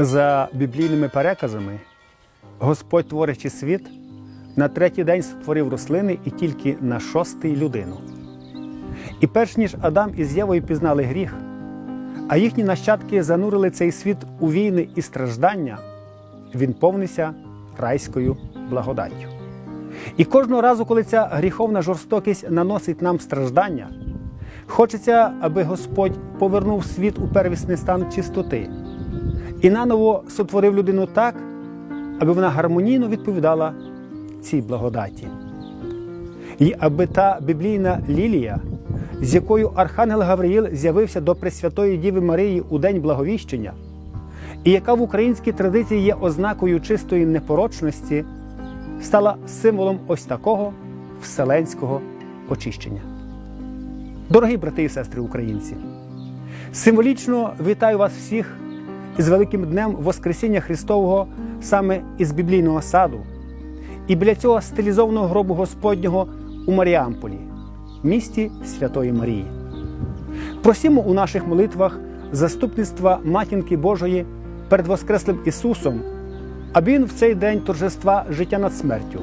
За біблійними переказами, Господь, творячи світ, на третій день створив рослини і тільки на шостий людину. І перш ніж Адам із Євою пізнали гріх, а їхні нащадки занурили цей світ у війни і страждання, він повнився райською благодаттю. І кожного разу, коли ця гріховна жорстокість наносить нам страждання, хочеться, аби Господь повернув світ у первісний стан чистоти і наново сотворив людину так, аби вона гармонійно відповідала цій благодаті. І аби та біблійна лілія, з якою Архангел Гавриїл з'явився до Пресвятої Діви Марії у день благовіщення, і яка в українській традиції є ознакою чистої непорочності, стала символом ось такого вселенського очищення. Дорогі брати і сестри українці, символічно вітаю вас всіх із великим днем Воскресіння Христового саме із біблійного саду і біля цього стилізованого гробу Господнього у Маріамполі, місті Святої Марії. Просімо у наших молитвах заступництва Матінки Божої перед Воскреслим Ісусом, аби Він в цей день торжества життя над смертю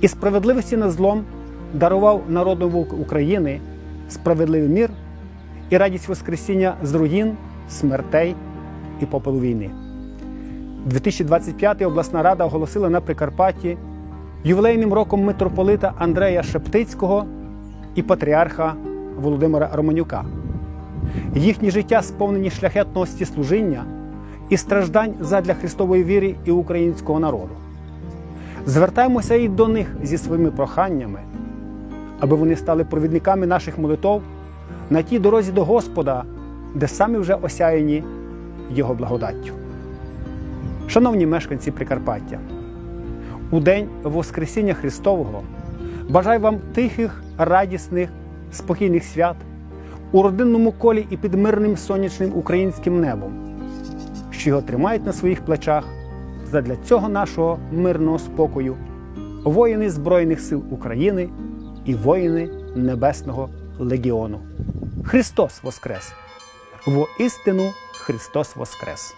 і справедливості над злом дарував народу України справедливий мір і радість Воскресіння з руїн, смертей і попелу війни. 2025 обласна рада оголосила на Прикарпатті ювілейним роком митрополита Андрея Шептицького і патріарха Володимира Романюка. Їхні життя сповнені шляхетності служіння і страждань задля Христової віри і українського народу. Звертаємося і до них зі своїми проханнями, аби вони стали провідниками наших молитов на тій дорозі до Господа, де самі вже осяяні Його благодаттю. Шановні мешканці Прикарпаття, у день Воскресіння Христового бажаю вам тихих, радісних, спокійних свят у родинному колі і під мирним сонячним українським небом, що його тримають на своїх плечах задля цього нашого мирного спокою, воїни Збройних сил України і воїни Небесного Легіону. Христос Воскрес! Воістину Христос Воскрес!